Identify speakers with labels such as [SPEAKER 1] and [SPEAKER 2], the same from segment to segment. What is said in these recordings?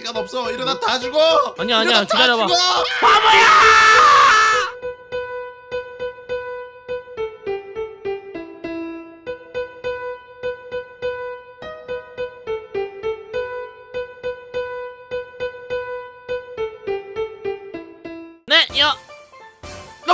[SPEAKER 1] 시간 없어 이러다 다 죽어
[SPEAKER 2] 아니야, 아니야,
[SPEAKER 1] 이러다 다
[SPEAKER 2] 기다려봐.
[SPEAKER 1] 죽어!
[SPEAKER 2] 네,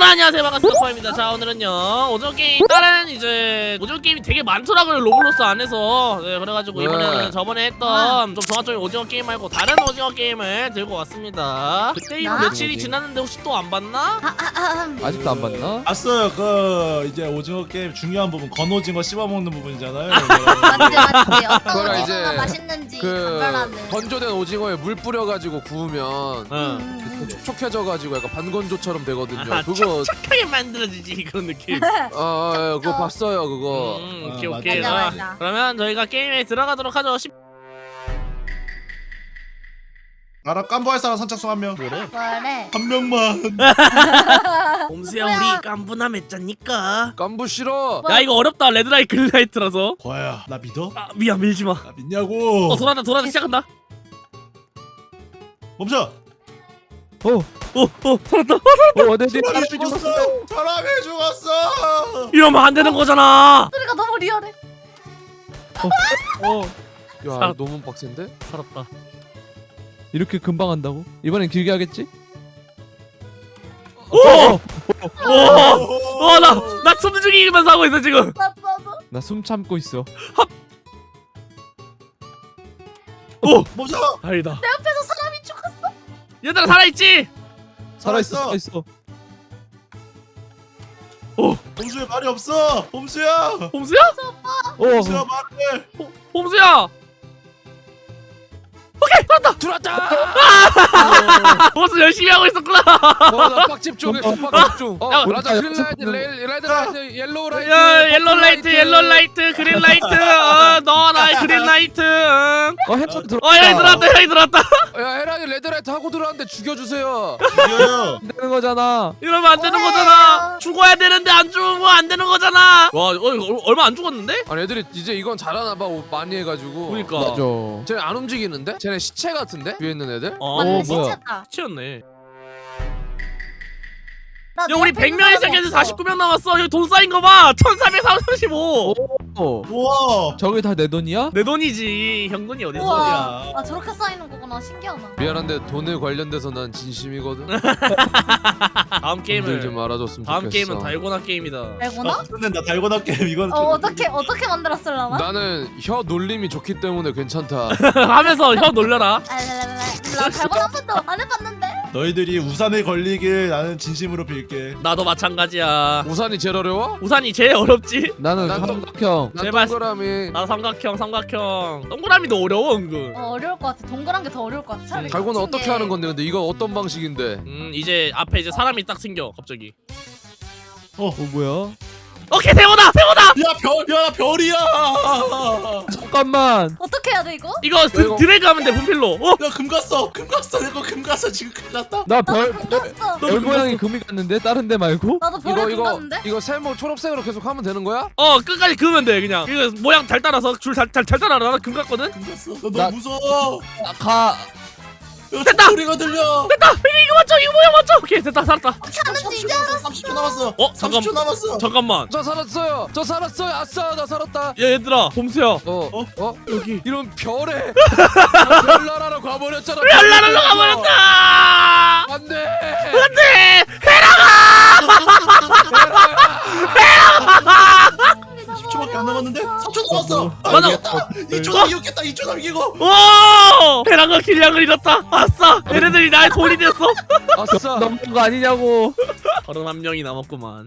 [SPEAKER 2] 여러분 안녕하세요 반갑습니다 코아입니다 자 오늘은요 오징어 게임 다른 이제 오징어 게임이 되게 많더라고요 로블록스 안에서 네 그래가지고
[SPEAKER 3] 네.
[SPEAKER 2] 이번에는 저번에 했던 좀 종합적인 오징어 게임 말고 다른 오징어 게임을 들고 왔습니다 그때 이후
[SPEAKER 4] 나?
[SPEAKER 2] 며칠이 지났는데 혹시 또 안 봤나?
[SPEAKER 4] 아, 아, 아,
[SPEAKER 3] 아직도 안 봤나?
[SPEAKER 1] 봤어요 그 이제 오징어 게임 중요한 부분 건오징어 씹어먹는 부분이잖아요
[SPEAKER 4] 맞지 맞지 어떤
[SPEAKER 3] 그거랑
[SPEAKER 4] 오징어가
[SPEAKER 3] 이제
[SPEAKER 4] 맛있는지
[SPEAKER 3] 그 건조된 오징어에 물 뿌려가지고 구우면
[SPEAKER 2] 응
[SPEAKER 4] 음.
[SPEAKER 3] 촉촉해져가지고 약간 반건조처럼 되거든요.
[SPEAKER 2] 아,
[SPEAKER 3] 그거
[SPEAKER 2] 착하게 만들어지지 그런 느낌.
[SPEAKER 3] 아, 아 그거 봤어요 그거.
[SPEAKER 2] 음,
[SPEAKER 1] 아,
[SPEAKER 2] 오케이
[SPEAKER 1] 맞아.
[SPEAKER 2] 오케이.
[SPEAKER 4] 맞아,
[SPEAKER 2] 아,
[SPEAKER 4] 맞아.
[SPEAKER 2] 그러면 저희가 게임에 들어가도록 하죠. 십-
[SPEAKER 1] 알아 깜부할 사람 선착순 한명.
[SPEAKER 2] 뭐래?
[SPEAKER 4] 뭐래?
[SPEAKER 1] 한 명만.
[SPEAKER 2] 봄수야? 우리 깐부나 맺자니까?
[SPEAKER 3] 깐부 싫어.
[SPEAKER 2] 야 이거 어렵다. 레드라이트 그린라이트라서.
[SPEAKER 1] 거야 나 믿어?
[SPEAKER 2] 아 미안 밀지 마.
[SPEAKER 1] 나 믿냐고?
[SPEAKER 2] 어 돌아다 돌아다. 시작한다.
[SPEAKER 1] 멈춰
[SPEAKER 2] 오오 돌았다.
[SPEAKER 3] 어 어디 어디?
[SPEAKER 1] 사람이 죽었어. 사람이 죽었어.
[SPEAKER 2] 이러면 안 되는 거잖아.
[SPEAKER 4] 소리가 너무 리얼해.
[SPEAKER 3] 어. 야
[SPEAKER 2] 사-
[SPEAKER 3] 너무 빡센데?
[SPEAKER 2] 살았다.
[SPEAKER 5] 이렇게 금방 한다고? 이번엔 길게 하겠지?
[SPEAKER 2] 오! 어나나 숨 죽이면서 하고 있어 지금.
[SPEAKER 4] 나 나도.
[SPEAKER 5] 나 숨 참고 있어.
[SPEAKER 2] 오!
[SPEAKER 1] 멈춰
[SPEAKER 2] 다행이다.
[SPEAKER 4] 내 죽었어
[SPEAKER 2] 얘들아 살아있지?
[SPEAKER 5] 살아있어,
[SPEAKER 1] 살아있어.
[SPEAKER 5] 살아있어.
[SPEAKER 1] 봄수야 말이 없어 봄수야
[SPEAKER 2] 봄수야?
[SPEAKER 5] 어,
[SPEAKER 1] 봄수야 말해
[SPEAKER 2] 봄수야 살았다
[SPEAKER 3] 들어왔다.
[SPEAKER 2] 봄수 열심히 하고 있었구나
[SPEAKER 3] 빡집 쪽에서 빡집 중. 어
[SPEAKER 2] 야,
[SPEAKER 3] 라자
[SPEAKER 5] 야,
[SPEAKER 3] 그린 라이트 레- 레드 라이트 옐로우 라이트.
[SPEAKER 2] 야, 옐로
[SPEAKER 3] 퍼플
[SPEAKER 2] 라이트 옐로 라이트 그린 라이트 어 너나 그린 라이트 응.
[SPEAKER 5] 어, 해초 들어.
[SPEAKER 2] 어 형이 들어왔다 형이 들어왔다
[SPEAKER 3] 야 헤라이 레드 라이트 하고 들어왔는데 죽여주세요.
[SPEAKER 1] 죽여요
[SPEAKER 5] 되는 거잖아.
[SPEAKER 2] 이러면 안 되는? 거잖아 죽어야 되는데 안 죽으면 안 되는 거잖아 와 어, 이거 얼마 안 죽었는데?
[SPEAKER 3] 아니 애들이 이제 이건 잘하나 봐 많이 해가지고.
[SPEAKER 2] 그러니까
[SPEAKER 5] 맞아.
[SPEAKER 3] 쟤네 안 움직이는데? 쟤네 시체 같은데? 위에 있는 애들?
[SPEAKER 2] 어
[SPEAKER 4] 맞네
[SPEAKER 5] 뭐야.
[SPEAKER 4] 시체다
[SPEAKER 2] 치였네
[SPEAKER 4] 나 야내
[SPEAKER 2] 우리
[SPEAKER 4] 옆에
[SPEAKER 2] 100명이
[SPEAKER 4] 있는
[SPEAKER 2] 시작해서
[SPEAKER 4] 사람 없어.
[SPEAKER 2] 49명 남았어 여기 돈 쌓인 거봐 1435
[SPEAKER 5] 어,
[SPEAKER 1] 우와
[SPEAKER 5] 저게 다 내 돈이야?
[SPEAKER 2] 내 돈이지 형 돈이 어딨어
[SPEAKER 4] 우와
[SPEAKER 1] 야.
[SPEAKER 4] 아 저렇게 쌓이는 거구나 신기하다
[SPEAKER 3] 미안한데 돈에 관련돼서 난 진심이거든.
[SPEAKER 2] 다음 게임을
[SPEAKER 3] 좀 알아줬으면
[SPEAKER 2] 다음
[SPEAKER 3] 좋겠어.
[SPEAKER 2] 게임은 달고나 게임이다
[SPEAKER 4] 알고나?
[SPEAKER 1] 끝낸다 달고 나 게임 이건
[SPEAKER 4] 어 어떻게 어떻게 만들었을라나?
[SPEAKER 3] 나는 혀 놀림이 좋기 때문에 괜찮다.
[SPEAKER 2] 하면서 혀 놀려라.
[SPEAKER 4] 나 달고나 한 번도 안 해봤는데
[SPEAKER 1] 너희들이 우산에 걸리길 나는 진심으로 빌게
[SPEAKER 2] 나도 마찬가지야
[SPEAKER 3] 우산이 제일 어려워?
[SPEAKER 2] 우산이 제일 어렵지
[SPEAKER 5] 나는
[SPEAKER 3] 난 또-
[SPEAKER 5] 삼각형.
[SPEAKER 3] 난
[SPEAKER 2] 제발.
[SPEAKER 3] 동그라미.
[SPEAKER 2] 나 삼각형 삼각형 동그라미도 어려워 은근
[SPEAKER 4] 어 어려울 것 같아 동그란 게 더 어려울 것 같아 차라리
[SPEAKER 3] 달고는
[SPEAKER 4] 거친
[SPEAKER 3] 어떻게
[SPEAKER 4] 게.
[SPEAKER 3] 하는 건데? 근데 이거 어떤 방식인데?
[SPEAKER 2] 음 이제 앞에 이제 사람이 딱 생겨 갑자기
[SPEAKER 5] 어, 뭐야?
[SPEAKER 2] 오케이 세모다
[SPEAKER 1] 야별야 별이야
[SPEAKER 5] 잠깐만.
[SPEAKER 4] 어떻게 해야 돼 이거?
[SPEAKER 2] 이거 드,
[SPEAKER 3] 이거-
[SPEAKER 2] 드래그 하면 돼 분필로 어?
[SPEAKER 1] 야금 갔어 금 갔어 내 거 금 갔어 지금 큰일 났다
[SPEAKER 5] 나 별,
[SPEAKER 4] 끝났어
[SPEAKER 5] 별 모양이 금이 갔는데? 다른 데 말고?
[SPEAKER 4] 나도
[SPEAKER 3] 이거
[SPEAKER 4] 별을
[SPEAKER 3] 이거
[SPEAKER 4] 끝났는데?
[SPEAKER 3] 이거 세모 초록색으로 계속 하면 되는 거야?
[SPEAKER 2] 어 끝까지 그으면 돼 그냥 이거 모양 잘 따라서 줄 잘 잘 따라 나금 갔거든
[SPEAKER 1] 금 갔어 나 너무
[SPEAKER 5] 나-
[SPEAKER 1] 무서워
[SPEAKER 5] 아, 가.
[SPEAKER 1] 야,
[SPEAKER 2] 됐다!
[SPEAKER 1] 소리가 들려
[SPEAKER 2] 됐다 이거 맞죠 이거 모양 맞죠 오케이 됐다 살았다
[SPEAKER 4] 하는지 이제
[SPEAKER 1] 30초 남았어
[SPEAKER 2] 어, 잠깐.
[SPEAKER 1] 30초 남았어
[SPEAKER 2] 잠깐만
[SPEAKER 3] 저 살았어요. 저 살았어요. 아싸 나 살았다.
[SPEAKER 2] 야 얘들아 봄수야
[SPEAKER 3] 어? 어? 어?
[SPEAKER 2] 여기
[SPEAKER 3] 이런 별에 별나라로 가버렸잖아.
[SPEAKER 2] 별나라로 가버렸다
[SPEAKER 3] 안돼.
[SPEAKER 2] 안돼
[SPEAKER 1] 10초밖 이겼다 2초 남겼다 2초 남기고.
[SPEAKER 2] 오 배랑과 길량을 잃었다. 아싸! 얘네들이 나의 돈이 됐어.
[SPEAKER 3] 아싸.
[SPEAKER 5] 넘는 거 아니냐고.
[SPEAKER 2] 서른 한 명이 남았구만.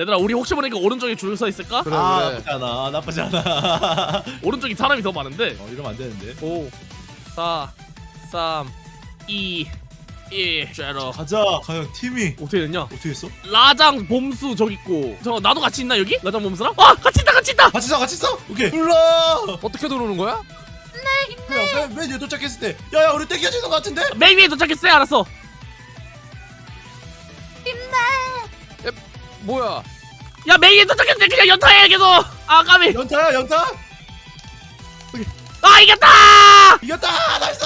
[SPEAKER 2] 얘들아 우리 혹시 모르니까 오른쪽에 줄 서 있을까?
[SPEAKER 3] 그래
[SPEAKER 1] 아
[SPEAKER 3] 그래.
[SPEAKER 1] 나쁘지 않아. 나쁘지 않아.
[SPEAKER 2] 오른쪽이 사람이 더 많은데.
[SPEAKER 1] 어 이러면 안 되는데.
[SPEAKER 2] 5 4 3 2 1 제로.
[SPEAKER 1] 가자. 과연 팀이.
[SPEAKER 2] 어떻게 됐냐?
[SPEAKER 1] 어떻게 했어?
[SPEAKER 2] 라장 봄수 저기 있고. 잠깐 나도 같이 있나 여기? 라장 봄수랑? 아 같이 있다 같이 있다!
[SPEAKER 1] 같이 서 같이 서 오케이. 불러!
[SPEAKER 3] 어떻게 들어오는 거야?
[SPEAKER 1] 그냥 맨 위에 도착했을 때? 야야 우리 땡겨지는 것 같은데?
[SPEAKER 2] 메인 위에 도착했어요 알았어.
[SPEAKER 3] 뭐야?
[SPEAKER 2] 야 메인 위에 도착했을 때 그냥 연타해 계속! 아 까비.
[SPEAKER 1] 연타야 연타?
[SPEAKER 2] 아와 이겼다!
[SPEAKER 1] 이겼다! 나이스!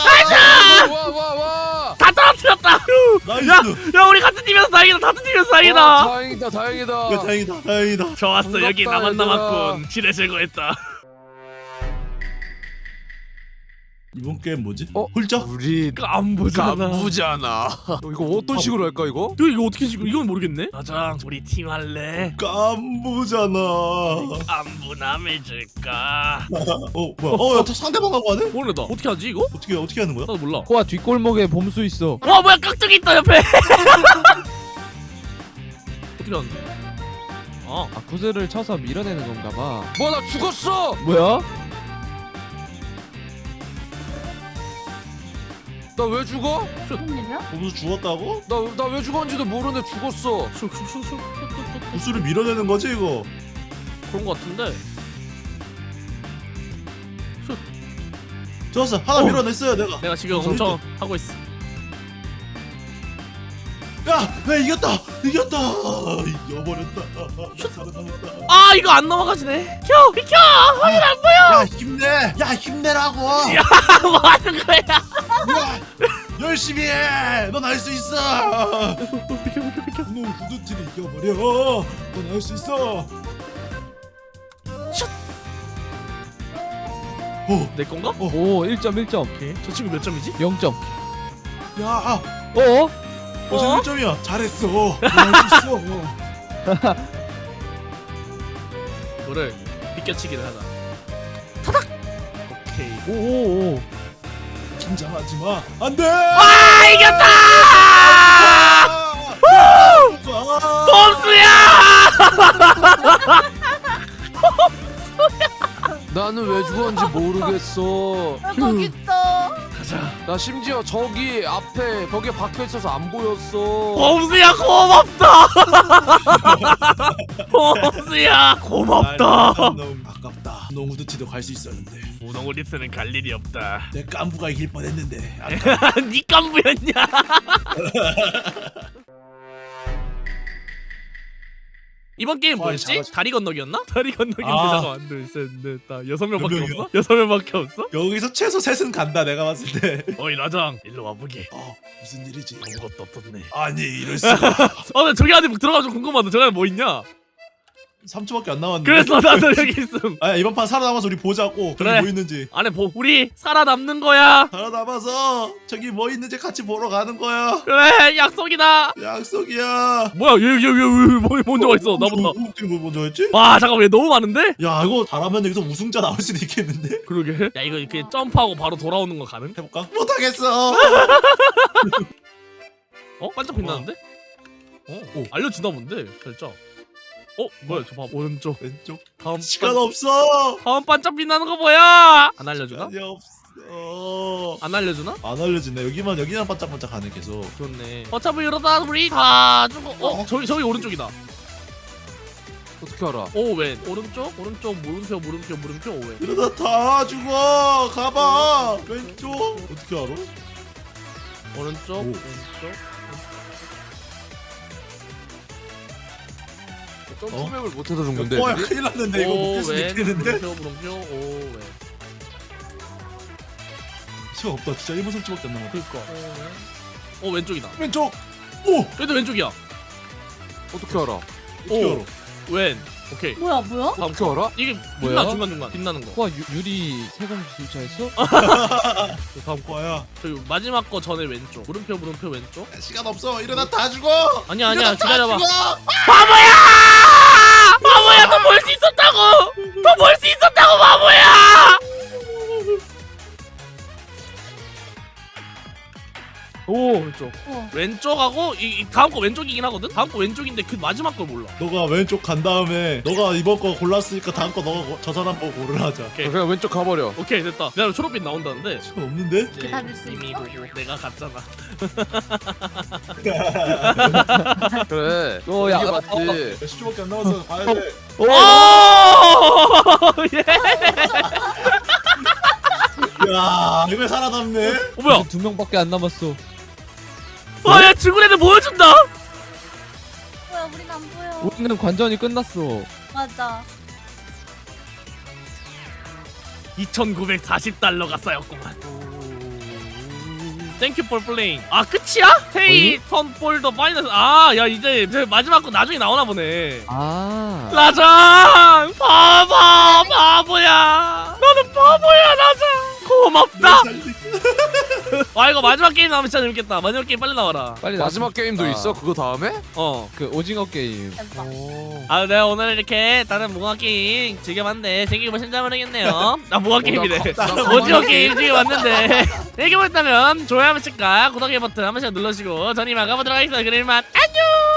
[SPEAKER 3] 와, 와, 와.
[SPEAKER 2] 다 떨어뜨렸다!
[SPEAKER 1] 나이스.
[SPEAKER 2] 야, 야 우리 같은 팀이어서 다행이다 같은 팀이어서
[SPEAKER 3] 와,
[SPEAKER 2] 다행이다.
[SPEAKER 3] 다행이다, 다행이다.
[SPEAKER 1] 야, 다행이다 다행이다.
[SPEAKER 2] 좋았어 여기 나만
[SPEAKER 3] 얘들아.
[SPEAKER 2] 남았군. 지뢰 제거했다
[SPEAKER 1] 이번 게임 뭐지?
[SPEAKER 3] 어?
[SPEAKER 1] 홀짝?
[SPEAKER 3] 우리
[SPEAKER 2] 안 보잖아
[SPEAKER 3] 깜부잖아. 이거 어떤 식으로 할까 이거?
[SPEAKER 2] 이거, 이거 어떻게 지금 이건 모르겠네 나장 우리 팀 할래
[SPEAKER 1] 깜부잖아 어
[SPEAKER 2] 안부 남해 줄까
[SPEAKER 1] 뭐야 어 야, 상대방하고 하네?
[SPEAKER 2] 모르겠다 어떻게 하지 이거?
[SPEAKER 1] 어떻게 어떻게 하는 거야?
[SPEAKER 2] 나도 몰라
[SPEAKER 5] 코아 뒷골목에 봄수 있어.
[SPEAKER 2] 와 뭐야 깍두기 있다 옆에 어떻게 하는데
[SPEAKER 5] 어아 구슬을 쳐서 밀어내는 건가 봐.
[SPEAKER 3] 뭐나 죽었어.
[SPEAKER 5] 뭐야?
[SPEAKER 3] 나 왜 죽어?
[SPEAKER 4] 무슨 일이야?
[SPEAKER 1] 범수 죽었다고?
[SPEAKER 3] 나 나 왜 죽었는지도 모르는데 죽었어.
[SPEAKER 2] 슉슉슉슉
[SPEAKER 1] 밀어내는 거지 이거
[SPEAKER 2] 그런 거 같은데
[SPEAKER 1] 좋았어 하나
[SPEAKER 2] 어.
[SPEAKER 1] 밀어냈어요 내가
[SPEAKER 2] 내가 지금
[SPEAKER 1] 어,
[SPEAKER 2] 엄청 하고 있어
[SPEAKER 1] 나 이겼다! 이겼다! 이겨버렸다! 살아남았다
[SPEAKER 2] 아 이거 안 넘어가지네. 켜! 비켜! 화면 안 보여!
[SPEAKER 1] 야 힘내! 야 힘내라고!
[SPEAKER 2] 뭐 하는 거야?
[SPEAKER 1] 야 열심히 해 넌 할 수 있어!
[SPEAKER 2] 비켜 비켜 비켜.
[SPEAKER 1] 너 후드티를 이겨버려! 넌 할 수 있어!
[SPEAKER 2] 슛.
[SPEAKER 1] 어,
[SPEAKER 2] 내 건가?
[SPEAKER 5] 오 1점 1점.
[SPEAKER 2] 오케이. 저 친구 몇 점이지?
[SPEAKER 5] 0점.
[SPEAKER 1] 야, 아,
[SPEAKER 5] 어?
[SPEAKER 1] 어제
[SPEAKER 2] 어?
[SPEAKER 1] 1점이야. 잘했어. 있어.
[SPEAKER 2] 이거를 비껴치기를 하자 오케이
[SPEAKER 5] 오오오.
[SPEAKER 1] 긴장하지 마. 안 돼!
[SPEAKER 2] 아 이겼다
[SPEAKER 1] 아!
[SPEAKER 2] 범수야
[SPEAKER 3] 나는 왜 죽었는지 모르겠어.
[SPEAKER 4] 아, 거기
[SPEAKER 3] 나 심지어 저기 앞에 벽에 박혀 있어서 안 보였어.
[SPEAKER 2] 범수야 고맙다 범수야 고맙다
[SPEAKER 1] 아, 너무 아깝다. 너 후드티도 갈 수 있었는데.
[SPEAKER 2] 우동우리스는 갈 일이 없다
[SPEAKER 1] 내 깐부가 이길 뻔했는데. 아까
[SPEAKER 2] 니 깐부였냐 이번 게임
[SPEAKER 1] 와,
[SPEAKER 2] 뭐였지?
[SPEAKER 1] 잘하지.
[SPEAKER 2] 다리 건너기였나? 다리 건너기인데
[SPEAKER 1] 아.
[SPEAKER 2] 잠깐만 둘셋넷 다 여섯 명밖에
[SPEAKER 1] 몇 명이야?
[SPEAKER 2] 없어? 여섯 명밖에 없어?
[SPEAKER 1] 여기서 최소 셋은 간다. 내가 봤을 때.
[SPEAKER 2] 어이 라장 일로 와보게
[SPEAKER 1] 어, 무슨 일이지?
[SPEAKER 2] 아무것도 없었네
[SPEAKER 1] 아니, 이럴 수가.
[SPEAKER 2] 아, 나 저기 안에 들어가서 궁금하다. 저기 안에 뭐 있냐?
[SPEAKER 1] 3초밖에 안 남았는데.
[SPEAKER 2] 그래서 나도 여기 있음.
[SPEAKER 1] 아, 이번 판 살아남아서 우리 보자고. 저기
[SPEAKER 2] 그래.
[SPEAKER 1] 뭐 있는지.
[SPEAKER 2] 안에 보, 우리 살아남는 거야.
[SPEAKER 1] 살아남아서 저기 뭐 있는지 같이 보러 가는 거야.
[SPEAKER 2] 그래, 약속이다.
[SPEAKER 1] 약속이야.
[SPEAKER 2] 뭐야, 얘, 얘, 얘, 왜, 뭐, 먼저 가 있어, 나보다.
[SPEAKER 1] 어, 어떻게 뭐 먼저 했지?
[SPEAKER 2] 와, 잠깐, 왜 너무 많은데?
[SPEAKER 1] 야 이거 잘하면 여기서 우승자 나올 수도 있겠는데?
[SPEAKER 2] 그러게. 야, 이거 이렇게 점프하고 바로 돌아오는 거 가능?
[SPEAKER 1] 해볼까? 못하겠어
[SPEAKER 2] 어? 반짝 빛나는데? 어,
[SPEAKER 1] 오.
[SPEAKER 2] 알려주나 본데, 살짝. 어, 뭐야, 저 봐. 오른쪽.
[SPEAKER 1] 왼쪽
[SPEAKER 2] 다음,
[SPEAKER 1] 시간
[SPEAKER 2] 반,
[SPEAKER 1] 없어
[SPEAKER 2] 다음 반짝 빛나는 거 뭐야? 안 알려주나?
[SPEAKER 1] 시간이 없어
[SPEAKER 2] 안 알려주나?
[SPEAKER 1] 안 알려지네 여기만 여기만 반짝반짝 가네 계속
[SPEAKER 2] 그렇네. 어차피 이러다 우리 다 죽어. 어, 저기, 저기 오른쪽이다.
[SPEAKER 3] 어떻게 알아?
[SPEAKER 2] 오왼 오른쪽 오른쪽 물음표 물음표 물음표 오왼
[SPEAKER 1] 이러다 다 죽어 가봐 왼쪽 어떻게 알아?
[SPEAKER 2] 오른쪽
[SPEAKER 1] 오.
[SPEAKER 2] 왼쪽
[SPEAKER 3] 점프맵을 못해서 죽는데.
[SPEAKER 1] 어, 야
[SPEAKER 3] 애들이?
[SPEAKER 1] 큰일 났는데 이거 수도 있겠는데?
[SPEAKER 2] 물음표 물음표 오왼
[SPEAKER 1] 시간 없다 진짜 1분 30초밖에 안 남았다
[SPEAKER 2] 그니까 오왼 어 왼쪽이다
[SPEAKER 1] 왼쪽 오!
[SPEAKER 2] 그래도 왼쪽이야
[SPEAKER 3] 어떻게 알아?
[SPEAKER 1] 어떻게
[SPEAKER 2] 오.
[SPEAKER 1] 알아?
[SPEAKER 2] 왼 오케이
[SPEAKER 4] 뭐야, 뭐야?
[SPEAKER 2] 다음
[SPEAKER 3] 어떻게 알아?
[SPEAKER 2] 이게
[SPEAKER 5] 뭐야?
[SPEAKER 2] 빛나 중간 중간 빛나는 거
[SPEAKER 5] 유, 유리 세공 기술차했어?
[SPEAKER 1] 다음 거야
[SPEAKER 2] 저기 마지막 거 전에 왼쪽 물음표 물음표 왼쪽
[SPEAKER 1] 야, 시간 없어 이러다 다 죽어
[SPEAKER 2] 아니야 아니야 기다려봐! 바보야 너볼수 있었다고 왼쪽
[SPEAKER 4] 어.
[SPEAKER 2] 왼쪽하고 이, 이 다음 거 왼쪽이긴 하거든 다음 거 왼쪽인데 그 마지막 걸 몰라
[SPEAKER 1] 너가 왼쪽 간 다음에 너가 이번 거 골랐으니까 다음 거 너가 고- 저 사람 보고 고르라 하자
[SPEAKER 2] 오케이
[SPEAKER 3] 그냥 왼쪽 가버려.
[SPEAKER 2] 오케이 됐다 내가 초록빛 나온다는데
[SPEAKER 1] 시간 없는데?
[SPEAKER 2] 이제
[SPEAKER 4] 기다릴 수
[SPEAKER 2] 이미
[SPEAKER 4] 있어?
[SPEAKER 2] 보고 내가 갔잖아
[SPEAKER 3] 그래.
[SPEAKER 5] 어, 야,
[SPEAKER 3] 이게
[SPEAKER 5] 어,
[SPEAKER 3] 맞지.
[SPEAKER 1] 야, 10초밖에 안 남았어 가야 돼
[SPEAKER 5] 오!
[SPEAKER 2] 오 예.
[SPEAKER 1] 야 이걸 살아남네
[SPEAKER 2] 어 뭐야
[SPEAKER 5] 두 명밖에 안 남았어.
[SPEAKER 2] 아야 죽은 애들 보여준다
[SPEAKER 4] 뭐야, 우린 안 보여.
[SPEAKER 5] 우리는 관전이 끝났어.
[SPEAKER 4] 맞아.
[SPEAKER 2] 2,940달러가 쌓였구만. 땡큐 폴 플레잉. 아 끝이야? 테이 턴 볼더 파이널. 아야 이제 이제 마지막 거 나중에 나오나 보네.
[SPEAKER 5] 아
[SPEAKER 2] 라장 바보 바보야. 와 이거 마지막 게임 나오면 진짜 재밌겠다. 마지막 게임 빨리 나와라.
[SPEAKER 5] 빨리
[SPEAKER 3] 마지막 게임도
[SPEAKER 5] 좋겠다.
[SPEAKER 3] 있어 그거 다음에?
[SPEAKER 2] 어.
[SPEAKER 5] 그 오징어 게임
[SPEAKER 4] 대박.
[SPEAKER 2] 아, 내가 오늘 이렇게 다른 무화 게임 즐겨봤는데 재밌게 보신지 모르겠네요. 나 무화 게임이래.
[SPEAKER 3] 나 가- 나
[SPEAKER 2] 오징어 게임 즐겨봤는데 재밌게 보셨다면 좋아요 한 번씩과 구독 버튼 한 번씩 눌러주시고 전 이만 가보도록 하겠습니다. 그럼 이만 안녕.